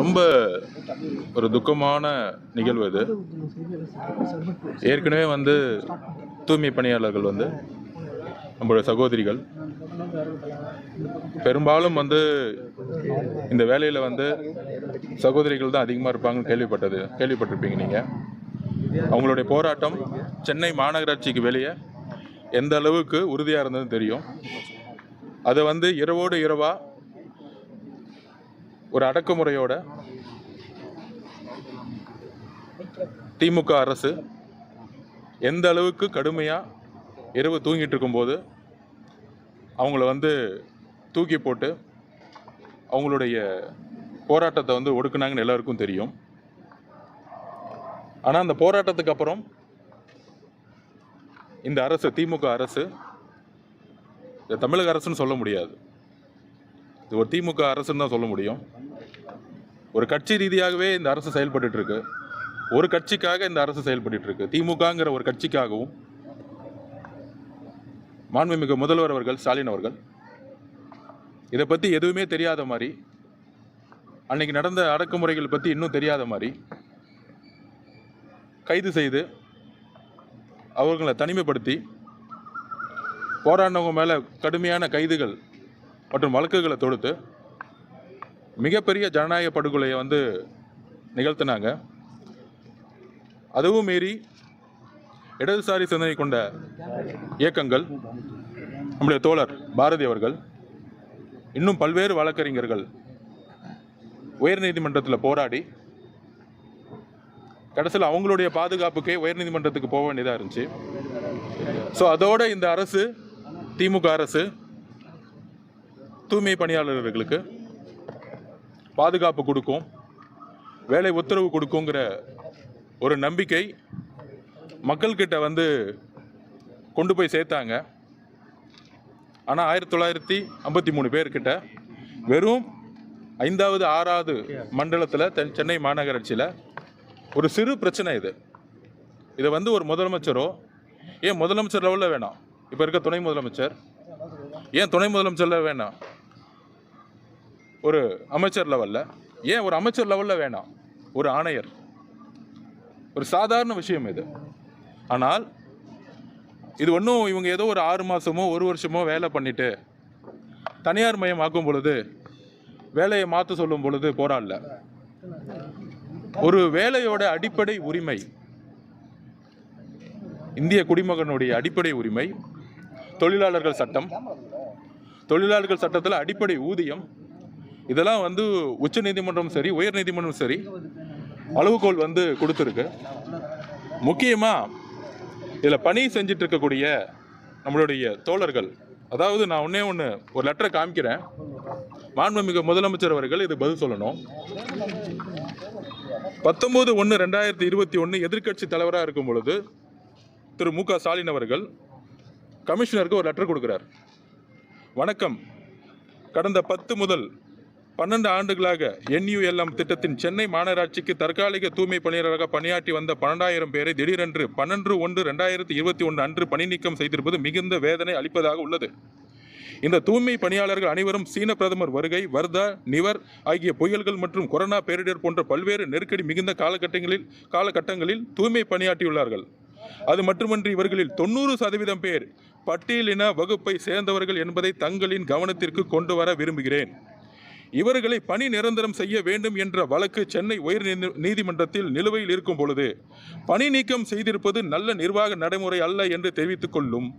ரொம்ப ஒரு துக்கமான நிகழ்வு இது. ஏற்கனவே வந்து தூய்மை பணியாளர்கள் வந்து நம்மளுடைய சகோதரிகள் பெரும்பாலும் வந்து இந்த வேலையில் வந்து சகோதரிகள் தான் அதிகமாக இருப்பாங்கன்னு கேள்விப்பட்டது கேள்விப்பட்டிருப்பீங்க நீங்கள் அவங்களுடைய போராட்டம் சென்னை மாநகராட்சிக்கு வெளியே எந்த அளவுக்கு உறுதியாக இருந்ததுன்னு தெரியும். அதை வந்து இரவோடு இரவாக ஒரு அடக்குமுறையோட திமுக அரசு எந்த அளவுக்கு கடுமையாக இரவு தூங்கிட்டு இருக்கும்போது அவங்கள வந்து தூக்கி போட்டு அவங்களுடைய போராட்டத்தை வந்து ஒடுக்குனாங்கன்னு எல்லாருக்கும் தெரியும். ஆனால் அந்த போராட்டத்துக்கு அப்புறம் இந்த அரசு திமுக அரசு இதை தமிழக அரசுன்னு சொல்ல முடியாது. இது ஒரு திமுக அரசுன்னு தான் சொல்ல முடியும். ஒரு கட்சி ரீதியாகவே இந்த அரசு செயல்பட்டுட்டு இருக்கு ஒரு கட்சிக்காக இந்த அரசு செயல்பட்டு இருக்கு திமுகங்கிற ஒரு கட்சிக்காகவும் மாண்புமிகு முதல்வர் அவர்கள் ஸ்டாலின் அவர்கள் இதை பற்றி எதுவுமே தெரியாத மாதிரி அன்னைக்கு நடந்த அடக்குமுறைகள் பற்றி இன்னும் தெரியாத மாதிரி கைது செய்து அவர்களை தனிமைப்படுத்தி போராடினவங்க மேலே கடுமையான கைதுகள் மற்றும் வழக்குகளை தொடுத்து மிகப்பெரிய ஜனநாயக படுகொலையை வந்து நிகழ்த்தினாங்க. அதுவும் மீறி இடதுசாரி சிந்தனை கொண்ட இயக்கங்கள் நம்முடைய தோழர் பாரதி அவர்கள் இன்னும் பல்வேறு வழக்கறிஞர்கள் உயர்நீதிமன்றத்தில் போராடி கடைசியில் அவங்களுடைய பாதுகாப்புக்கே உயர்நீதிமன்றத்துக்கு போக வேண்டியதாக இருந்துச்சு. ஸோ அதோட இந்த அரசு திமுக அரசு தூய்மை பணியாளர்களுக்கு பாதுகாப்பு கொடுக்கும் வேலை உத்தரவு கொடுக்குங்கிற ஒரு நம்பிக்கை மக்கள்கிட்ட வந்து கொண்டு போய் சேர்த்தாங்க. ஆனால் ஆயிரத்தி தொள்ளாயிரத்தி ஐம்பத்தி மூணு பேர்கிட்ட வெறும் ஐந்தாவது ஆறாவது மண்டலத்தில் தென் சென்னை மாநகராட்சியில் ஒரு சிறு பிரச்சனை இது. இதை வந்து ஒரு முதலமைச்சரோ ஏன் முதலமைச்சர் லெவலில் வேணாம். இப்போ இருக்க துணை முதலமைச்சர் ஏன் துணை முதலமைச்சரில் வேணாம். ஒரு அமைச்சர் லெவலில் ஏன் ஒரு அமைச்சர் லெவலில் வேணாம்? ஒரு ஆணையர். ஒரு சாதாரண விஷயம் இது. ஆனால் இது ஒன்றும் இவங்க ஏதோ ஒரு ஆறு மாதமோ ஒரு வருஷமோ வேலை பண்ணிட்டு தனியார் மயமாக்கும் பொழுது வேலையை மாற்ற சொல்லும் பொழுது போராடல. ஒரு வேலையோட அடிப்படை உரிமை இந்திய குடிமகனுடைய அடிப்படை உரிமை தொழிலாளர்கள் சட்டம். தொழிலாளர்கள் சட்டத்தில் அடிப்படை ஊதியம் இதெல்லாம் வந்து உச்ச நீதிமன்றம் சரி உயர் நீதிமன்றம் சரி அளவுகோல் வந்து கொடுத்துருக்கு. முக்கியமாக இதில் பணி செஞ்சுட்டு இருக்கக்கூடிய நம்மளுடைய தோழர்கள் அதாவது நான் ஒன்றே ஒன்று ஒரு லெட்டரை காமிக்கிறேன். மாண்புமிகு முதலமைச்சர் அவர்கள் இது பதில் சொல்லணும். பத்தொம்போது ஒன்று ரெண்டாயிரத்தி இருபத்தி ஒன்று எதிர்க்கட்சி தலைவராக இருக்கும் பொழுது திரு மு க ஸ்டாலின் அவர்கள் கமிஷனருக்கு ஒரு லெட்டர் கொடுக்குறார். வணக்கம். கடந்த பத்து முதல் பன்னெண்டு ஆண்டுகளாக என்யூஎல்எம் திட்டத்தின் சென்னை மாநகராட்சிக்கு தற்காலிக தூய்மை பணியாளராக பணியாற்றி வந்த பன்னெண்டாயிரம் பேரை திடீரென்று பன்னெண்டு ஒன்று ரெண்டாயிரத்தி இருபத்தி ஒன்று அன்று பணி நீக்கம் செய்திருப்பது மிகுந்த வேதனை அளிப்பதாக உள்ளது. இந்த தூய்மை பணியாளர்கள் அனைவரும் சீன பிரதமர் வருகை வர்தா நிவர் ஆகிய புயல்கள் மற்றும் கொரோனா பேரிடர் போன்ற பல்வேறு நெருக்கடி மிகுந்த காலகட்டங்களில் காலகட்டங்களில் தூய்மை பணியாற்றியுள்ளார்கள். அது மட்டுமன்றி இவர்களில் தொண்ணூறு சதவீதம் பேர் பட்டியலின வகுப்பை சேர்ந்தவர்கள் என்பதை தங்களின் கவனத்திற்கு கொண்டு வர விரும்புகிறேன். இவர்களை பணி நிரந்தரம் செய்ய வேண்டும் என்ற வழக்கு சென்னை உயர் நீதி- நீதிமன்றத்தில் நிலுவையில் இருக்கும் பொழுது பணி நீக்கம் செய்திருப்பது நல்ல நிர்வாக நடைமுறை அல்ல என்று தெரிவித்துக் கொள்ளும்.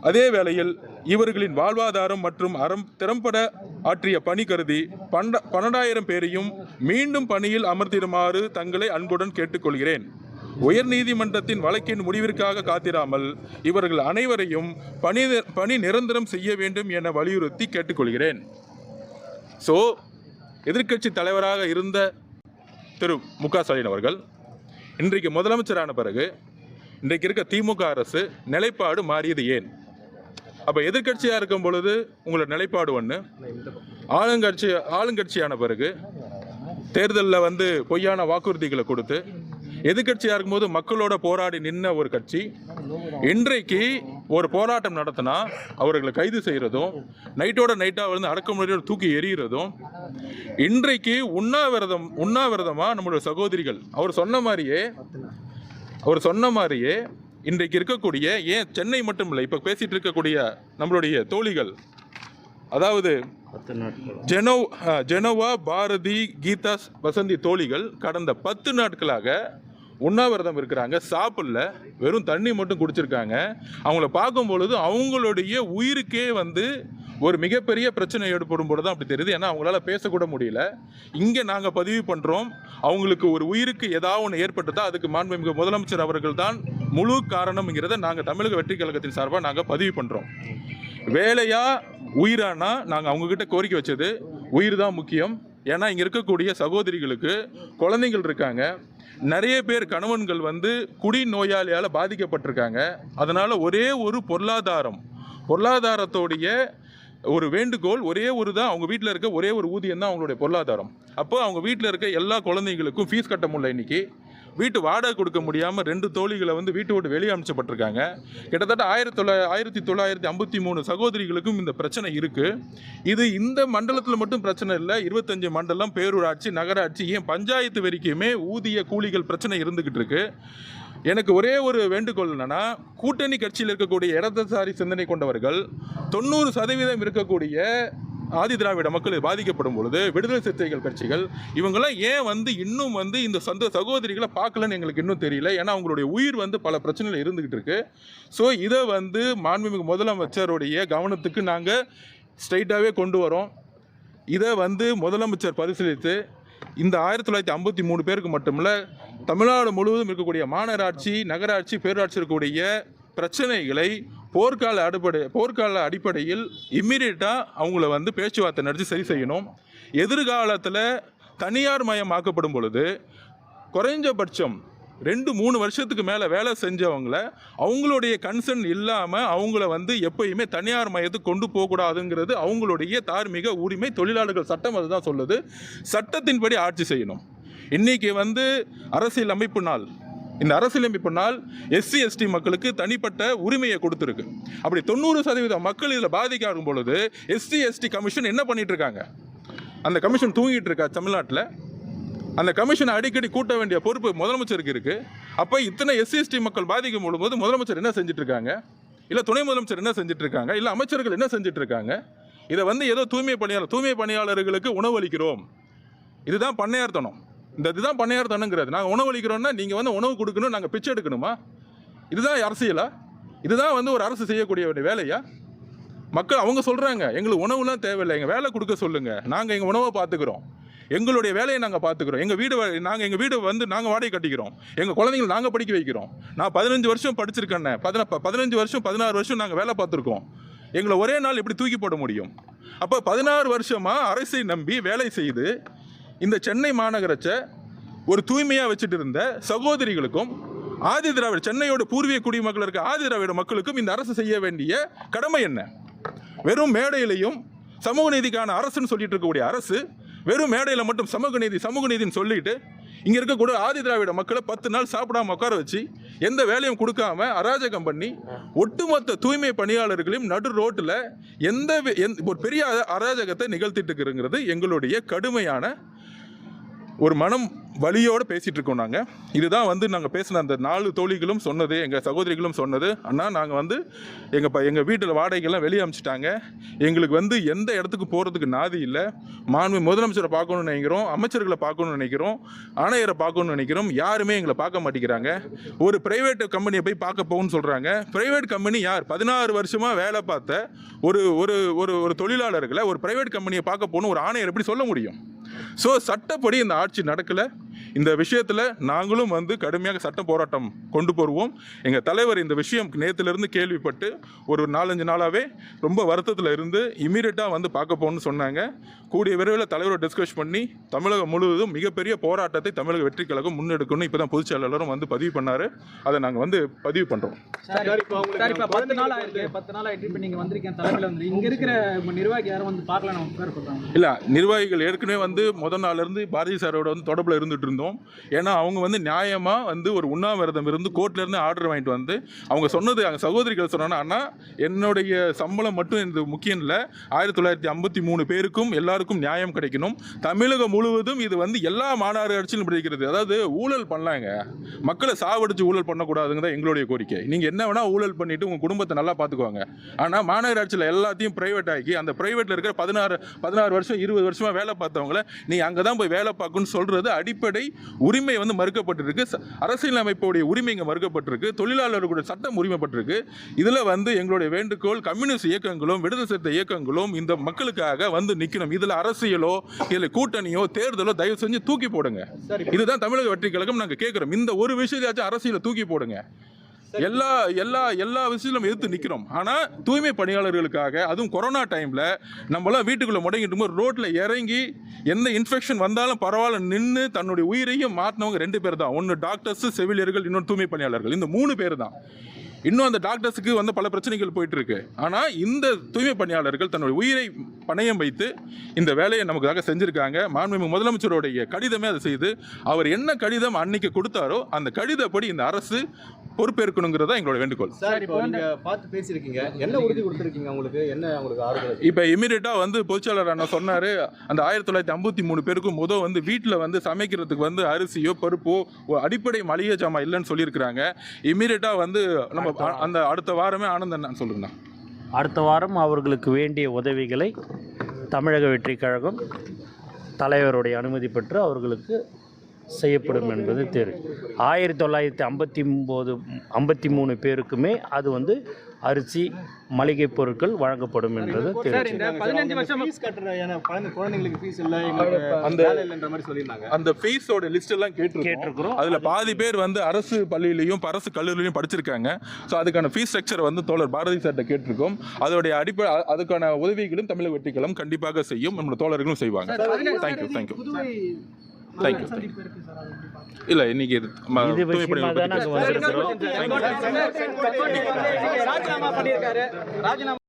அதே வேளையில் இவர்களின் வாழ்வாதாரம் மற்றும் அறம் திறம்பட ஆற்றிய பணி கருதி பன்ன பன்னெண்டாயிரம் பேரையும் மீண்டும் பணியில் அமர்த்திடுமாறு தங்களை அன்புடன் கேட்டுக்கொள்கிறேன். உயர் நீதிமன்றத்தின் வழக்கின் முடிவிற்காக காத்திராமல் இவர்கள் அனைவரையும் பணி பணி நிரந்தரம் செய்ய வேண்டும் என வலியுறுத்தி கேட்டுக்கொள்கிறேன். ஸோ எதிர்க்கட்சி தலைவராக இருந்த திரு மு க ஸ்டாலின் அவர்கள் இன்றைக்கு முதலமைச்சரான பிறகு இன்றைக்கு இருக்க திமுக அரசு நிலைப்பாடு மாறியது ஏன்? அப்போ எதிர்க்கட்சியாக இருக்கும் பொழுது உங்களோட நிலைப்பாடு ஒன்று ஆளுங்கட்சி ஆளுங்கட்சியான பிறகு தேர்தலில் வந்து பொய்யான வாக்குறுதிகளை கொடுத்து எதிர்க்கட்சியாக இருக்கும்போது மக்களோட போராடி நின்ன ஒரு கட்சி. இன்றைக்கு ஒரு போராட்டம் நடத்தினா அவர்களை கைது செய்கிறதும் நைட்டோட நைட்டாக வந்து அடக்குமுறையோட தூக்கி எறிகிறதும் இன்றைக்கு உண்ணாவிரதம் உண்ணாவிரதமாக நம்மளுடைய சகோதரிகள் அவர் சொன்ன மாதிரியே அவர் சொன்ன மாதிரியே இன்றைக்கு இருக்கக்கூடிய ஏன் சென்னை மட்டும் இல்லை இப்போ பேசிட்டு இருக்கக்கூடிய நம்மளுடைய தோழிகள் அதாவது ஜெனோ ஜெனோவா பாரதி கீதா வசந்தி தோழிகள் கடந்த பத்து நாட்களாக உண்ணாவிரதம் இருக்கிறாங்க சாப்பிடல வெறும் தண்ணி மட்டும் குடிச்சிருக்காங்க. அவங்கள பார்க்கும் பொழுது அவங்களுடைய உயிருக்கே வந்து ஒரு மிகப்பெரிய பிரச்சனை ஏற்படும் பொழுது தான் அப்படி தெரியுது. ஏன்னா அவங்களால பேசக்கூட முடியல. இங்கே நாங்கள் பதிவு பண்ணுறோம் அவங்களுக்கு ஒரு உயிருக்கு ஏதாவது ஒன்று ஏற்பட்டதா அதுக்கு மாண்புமிகு முதலமைச்சர் அவர்கள் தான் முழு காரணம்ங்கிறத நாங்கள் தமிழக வெற்றி கழகத்தின் சார்பாக நாங்கள் பதிவு பண்ணுறோம் வேலையா உயிரானா நாங்கள் அவங்கக்கிட்ட கோரிக்கை வச்சது உயிர் தான் முக்கியம். ஏன்னா இங்கே இருக்கக்கூடிய சகோதரிகளுக்கு குழந்தைகள் இருக்காங்க. நிறைய பேர் கணவன்கள் வந்து குடி நோயாளியால் பாதிக்கப்பட்டிருக்காங்க. அதனால் ஒரே ஒரு பொருளாதாரம் பொருளாதாரத்தோடைய ஒரு வேண்டுகோள் ஒரே ஒரு தான். அவங்க வீட்டில் இருக்க ஒரே ஒரு ஊதியம் தான் அவங்களுடைய பொருளாதாரம். அப்போ அவங்க வீட்டில் இருக்க எல்லா குழந்தைங்களுக்கும் ஃபீஸ் கட்ட முடியல இன்னைக்கு. வீட்டு வாடகை கொடுக்க முடியாமல் ரெண்டு தோழிகளை வந்து வீட்டை விட்டு வெளியே அமைச்சப்பட்டிருக்காங்க கிட்டத்தட்ட ஆயிரத்தி தொள்ளா ஆயிரத்தி தொள்ளாயிரத்தி ஐம்பத்தி மூணு சகோதரிகளுக்கும் இந்த பிரச்சனை இருக்குது இது இந்த மண்டலத்தில் மட்டும் பிரச்சனை இல்லை. இருபத்தஞ்சு மண்டலம் பேரூராட்சி நகராட்சி ஏன் பஞ்சாயத்து வரைக்குமே ஊதிய கூலிகள் பிரச்சனை இருந்துக்கிட்டு இருக்கு. எனக்கு ஒரே ஒரு வேண்டுகோள் என்னன்னா கூட்டணி கட்சியில் இருக்கக்கூடிய இடதுசாரி சிந்தனை கொண்டவர்கள் தொண்ணூறு சதவீதம் இருக்கக்கூடிய ஆதி திராவிட மக்கள் பாதிக்கப்படும் பொழுது விடுதலை சிறுத்தைகள் கட்சிகள் இவங்கெல்லாம் ஏன் வந்து இன்னும் வந்து இந்த சொந்த சகோதரிகளை பார்க்கலன்னு எங்களுக்கு இன்னும் தெரியல. ஏன்னா அவங்களுடைய உயிர் வந்து பல பிரச்சனைகள் இருந்துகிட்டு இருக்கு. ஸோ இதை வந்து மாண்புமிகு முதலமைச்சருடைய கவனத்துக்கு நாங்கள் ஸ்ட்ரைட்டாகவே கொண்டு வரோம். இதை வந்து முதலமைச்சர் பரிசீலித்து இந்த ஆயிரத்தி தொள்ளாயிரத்தி ஐம்பத்தி மூணு பேருக்கு மட்டுமில்ல தமிழ்நாடு முழுவதும் இருக்கக்கூடிய மாநகராட்சி நகராட்சி பேரூராட்சி இருக்கக்கூடிய பிரச்சனைகளை போர்க்கால அடிப்படை போர்க்கால அடிப்படையில் இம்மிடியட்டாக அவங்கள வந்து பேச்சுவார்த்தை நடத்தி சரி செய்யணும். எதிர்காலத்தில் தனியார் மயமாக்கப்படும் பொழுது குறைஞ்சபட்சம் ரெண்டு மூணு வருஷத்துக்கு மேலே வேலை செஞ்சவங்கள அவங்களுடைய கன்சர்ன் இல்லாமல் அவங்கள வந்து எப்பயுமே தனியார் மையத்துக்கு கொண்டு போகக்கூடாதுங்கிறது அவங்களுடைய தார்மீக உரிமை தொழிலாளர்கள் சட்டம் அதுதான் சொல்லுது. சட்டத்தின்படி ஆட்சி செய்யணும். இன்னைக்கு வந்து அரசியல் அமைப்பு நாள். இந்த அரசியலமைப்பு நாள் எஸ்சி எஸ்டி மக்களுக்கு தனிப்பட்ட உரிமையை கொடுத்துருக்கு. அப்படி தொண்ணூறு சதவீதம் மக்கள் இதில் பாதிக்காகும் பொழுது எஸ்சி எஸ்டி கமிஷன் என்ன பண்ணிட்டு இருக்காங்க? அந்த கமிஷன் தூங்கிட்டு இருக்கா தமிழ்நாட்டில்? அந்த கமிஷனை அடிக்கடி கூட்ட வேண்டிய பொறுப்பு முதலமைச்சருக்கு இருக்குது அப்போ இத்தனை எஸ்சிஎஸ்டி மக்கள் பாதிக்கும் பொழுது முதலமைச்சர் என்ன செஞ்சுட்டு இருக்காங்க? இல்லை துணை முதலமைச்சர் என்ன செஞ்சுட்டு இருக்காங்க? இல்லை அமைச்சர்கள் என்ன செஞ்சுட்டு இருக்காங்க? இதை வந்து ஏதோ தூய்மை பணியாளர் தூய்மை பணியாளர்களுக்கு உணவளிக்கிறோம் இதுதான் பண்ணையார்த்தனம் இந்த இதுதான் பண்ணையார்த்தனங்கிறது. நாங்கள் உணவு அளிக்கிறோன்னா நீங்கள் வந்து உணவு கொடுக்கணும் நாங்கள் பிச்சை எடுக்கணுமா? இதுதான் அரசியலா? இதுதான் வந்து ஒரு அரசு செய்யக்கூடிய ஒரு வேலையா? மக்கள் அவங்க சொல்கிறாங்க எங்களுக்கு உணவுலாம் தேவையில்லை எங்கள் வேலை கொடுக்க சொல்லுங்கள் நாங்கள் எங்கள் உணவை பார்த்துக்குறோம். எங்களுடைய வேலையை நாங்கள் பார்த்துக்குறோம். எங்கள் வீடு நாங்கள் எங்கள் வீடு வந்து நாங்கள் வாடகை கட்டிக்கிறோம். எங்கள் குழந்தைங்களை நாங்கள் படிக்க வைக்கிறோம். நான் பதினஞ்சு வருஷம் படிச்சிருக்கேன்னே பதின பதினஞ்சு வருஷம் பதினாறு வருஷம் நாங்கள் வேலை பார்த்துருக்கோம். எங்களை ஒரே நாள் எப்படி தூக்கி போட முடியும். அப்போ பதினாறு வருஷமாக அரசை நம்பி வேலை செய்து இந்த சென்னை மாநகரத்தை ஒரு தூய்மையாக வச்சுட்டு இருந்த சகோதரிகளுக்கும் ஆதி திராவிட சென்னையோட பூர்வீக குடிமக்கள் இருக்க ஆதி திராவிட மக்களுக்கும் இந்த அரசு செய்ய வேண்டிய கடமை என்ன? வெறும் மேடையிலையும் சமூக நீதிக்கான அரசுன்னு சொல்லிட்டு இருக்கக்கூடிய அரசு வெறும் மேடையில் மட்டும் சமூக நீதி சமூக நீதின்னு சொல்லிட்டு இங்கே இருக்கக்கூடிய ஆதி திராவிட மக்களை பத்து நாள் சாப்பிடாம உட்கார வச்சு எந்த வேலையும் கொடுக்காம அராஜகம் பண்ணி ஒட்டுமொத்த தூய்மை பணியாளர்களையும் நடு ரோட்டில் எந்த ஒரு பெரிய அராஜகத்தை நிகழ்த்திட்டு இருக்கிறங்கிறது எங்களுடைய கடுமையான ஒரு மனம் வழியோடு பேசிகிட்டு இருக்கோம் நாங்கள் இதுதான் வந்து நாங்கள் பேசின அந்த நாலு தோழிகளும் சொன்னது எங்கள் சகோதரிகளும் சொன்னது. அண்ணா நாங்கள் வந்து எங்கள் ப எங்கள் வீட்டில் வாடகைகள்லாம் வெளியே அமைச்சிட்டாங்க. எங்களுக்கு வந்து எந்த இடத்துக்கு போகிறதுக்கு நாதி இல்லை. மாண்பு முதலமைச்சரை பார்க்கணும்னு நினைக்கிறோம் அமைச்சர்களை பார்க்கணும்னு நினைக்கிறோம் ஆணையரை பார்க்கணும்னு நினைக்கிறோம். யாருமே எங்களை பார்க்க மாட்டேங்கிறாங்க. ஒரு பிரைவேட் கம்பெனியை போய் பார்க்க போகணும்னு சொல்கிறாங்க பிரைவேட் கம்பெனி யார்? பதினாறு வருஷமாக வேலை பார்த்த ஒரு ஒரு ஒரு ஒரு தொழிலாளர்களை ஒரு பிரைவேட் கம்பெனியை பார்க்க போகணும் ஒரு ஆணையர் எப்படி சொல்ல முடியும்? ஸோ சட்டப்படி இந்த ஆட்சி நடக்கலை. இந்த விஷயத்தில் நாங்களும் வந்து கடுமையாக சட்ட போராட்டம் கொண்டு போடுவோம் எங்கள் தலைவர் இந்த விஷயம் நேத்திலிருந்து கேள்விப்பட்டு ஒரு நாலஞ்சு நாளாகவே ரொம்ப வருத்தத்தில் இருந்து இமீடியட்டாக வந்து பார்க்க போகணும்னு சொன்னாங்க. கூடிய விரைவில் தலைவரை டிஸ்கஸ் பண்ணி தமிழகம் முழுவதும் மிகப்பெரிய போராட்டத்தை தமிழக வெற்றி கழகம் முன்னெடுக்கணும் இப்போ தான் பொதுச் செயலாளரும் வந்து பதிவு பண்ணார். அதை நாங்கள் வந்து பதிவு பண்ணுறோம் இல்லை நிர்வாகிகள் ஏற்கனவே வந்து முதல் நாள்லேருந்து பாரதி சாரோட வந்து தொடர்பில் இருந்துட்டு இருந்தோம். ஏன்னா அவங்க வந்து நியாயமாக வந்து ஒரு உண்ணாவிரதம் இருந்து கோர்ட்ல இருந்து ஆர்டர் வாங்கிட்டு வந்து அவங்க சொன்னது அங்கே சகோதரிகள் சொன்னாங்கன்னா அண்ணா என்னுடைய சம்பளம் மட்டும் இந்த முக்கியம் இல்லை. ஆயிரத்தி தொள்ளாயிரத்தி ஐம்பத்தி மூணு பேருக்கும் எல்லாருக்கும் நியாயம் கிடைக்கணும். தமிழகம் முழுவதும் இது வந்து எல்லா மாநகர ஆட்சியிலும் பிடிக்கிறது. அதாவது ஊழல் பண்ணலாங்க. மக்களை சாவடிச்சு ஊழல் பண்ணக்கூடாதுங்க தான் எங்களுடைய கோரிக்கை. நீங்கள் என்ன வேணால் ஊழல் பண்ணிவிட்டு உங்கள் குடும்பத்தை நல்லா பார்த்துக்குவாங்க ஆனால் மாநகராட்சியில் எல்லாத்தையும் ப்ரைவேட் ஆக்கி அந்த ப்ரைவேட்டில் இருக்கிற பதினாறு பதினாறு வருஷம் இருபது வருஷமாக வேலை பார்த்தவங்கள நீ அங்கே தான் போய் வேலை பார்க்கணும்னு சொல்கிறது அடிப்படை உரிமை வந்து மறுக்கப்பட்டிருக்கு. அரசியலமைப்புடைய உரிமை இங்கே மறுக்கப்பட்டிருக்கு. தொழிலாளர்களுடைய சட்டம் உரிமைப்பட்டிருக்கு. இதில் வந்து எங்களுடைய வேண்டுகோள் கம்யூனிஸ்ட் இயக்கங்களும் விடுதலை சிறுத்தை இயக்கங்களும் இந்த மக்களுக்காக வந்து நிற்கணும் இதில் அரசியலோ இதில் கூட்டணியோ தேர்தலோ தயவு செஞ்சு தூக்கி போடுங்க. இதுதான் தமிழக வெற்றி கழகம் நாங்கள் கேட்குறோம் இந்த ஒரு விஷயத்தையாச்சும் அரசியலை தூக்கி போடுங்க. எல்லா எல்லா எல்லா விஷயத்திலும் எதிர்த்து நிற்கிறோம் ஆனால் தூய்மை பணியாளர்களுக்காக அதுவும் கொரோனா டைமில் நம்மளாம் வீட்டுக்குள்ளே முடங்கிட்டு போது ரோட்டில் இறங்கி எந்த இன்ஃபெக்ஷன் வந்தாலும் பரவாயில்ல நின்று தன்னுடைய உயிரையும் மாற்றினவங்க ரெண்டு பேர் தான். ஒன்று டாக்டர்ஸ் செவிலியர்கள் இன்னொன்று தூய்மை பணியாளர்கள். இந்த மூணு பேர் தான். இன்னும் அந்த டாக்டர்ஸுக்கு வந்து பல பிரச்சனைகள் போயிட்டு இருக்கு. ஆனால் இந்த தூய்மை பணியாளர்கள் தன்னுடைய உயிரை பணயம் வைத்து இந்த வேலையை நமக்காக செஞ்சுருக்காங்க. மாண்புமிகு முதலமைச்சருடைய கடிதமே அதை செய்து அவர் என்ன கடிதம் அன்னைக்கு கொடுத்தாரோ அந்த கடிதப்படி இந்த அரசு பொறுப்பேற்கணுங்கிறதா எங்களோட வேண்டுகோள். சார் இப்போ நீங்க பார்த்து பேசியிருக்கீங்க. என்ன உறுதி கொடுத்துருக்கீங்க உங்களுக்கு? என்ன உங்களுக்கு ஆறுதல்? இப்போ இமீடியட்டாக வந்து பொதுச்செயலாளர் அண்ணா சொன்னார் அந்த ஆயிரத்தி தொள்ளாயிரத்தி ஐம்பத்தி மூணு பேருக்கும் முதல் வந்து வீட்டில் வந்து சமைக்கிறதுக்கு வந்து அரிசியோ பருப்போ ஒரு அடிப்படை மளிகை ஜாமான் இல்லைன்னு சொல்லியிருக்கிறாங்க. இமீடியட்டாக வந்து நம்ம அந்த அடுத்த வாரமே ஆனந்தன் சொல்லுங்கண்ணா. அடுத்த வாரம் அவர்களுக்கு வேண்டிய உதவிகளை தமிழக வெற்றி கழகம் தலைவருடைய அனுமதி பெற்று அவர்களுக்கு செய்யப்படும் என்பது தெரியும் ஆயிரத்தி தொள்ளாயிரத்தி ஐம்பத்தி ஒம்பது ஐம்பத்தி மூணு பேருக்குமே அது வந்து அரிசி மளிகை பொருட்கள் வழங்கப்படும் கேட்டிருக்கோம். கேட்டிருக்கிறோம். அதில் பாதி பேர் வந்து அரசு பள்ளியிலையும் அரசு கல்லூரியிலையும் படிச்சிருக்காங்க. ஸோ அதுக்கான ஃபீஸ் ஸ்ட்ரக்சர் வந்து தோழர் பாரதி சார்கிட்ட கேட்டிருக்கோம். அதோடைய அடிப்படை அதுக்கான உதவிகளும் தமிழக வெற்றிகளும் கண்டிப்பாக செய்யும். நம்மளோட தோழர்களும் செய்வாங்க. தேங்க்யூ தேங்க்யூ தேங்க்யூ இல்லை இன்னைக்கு இது விஷயமா தான் நாங்கள் வந்திருக்கிறோம். ராஜினாமா பண்ணியிருக்காரு. ராஜினாமா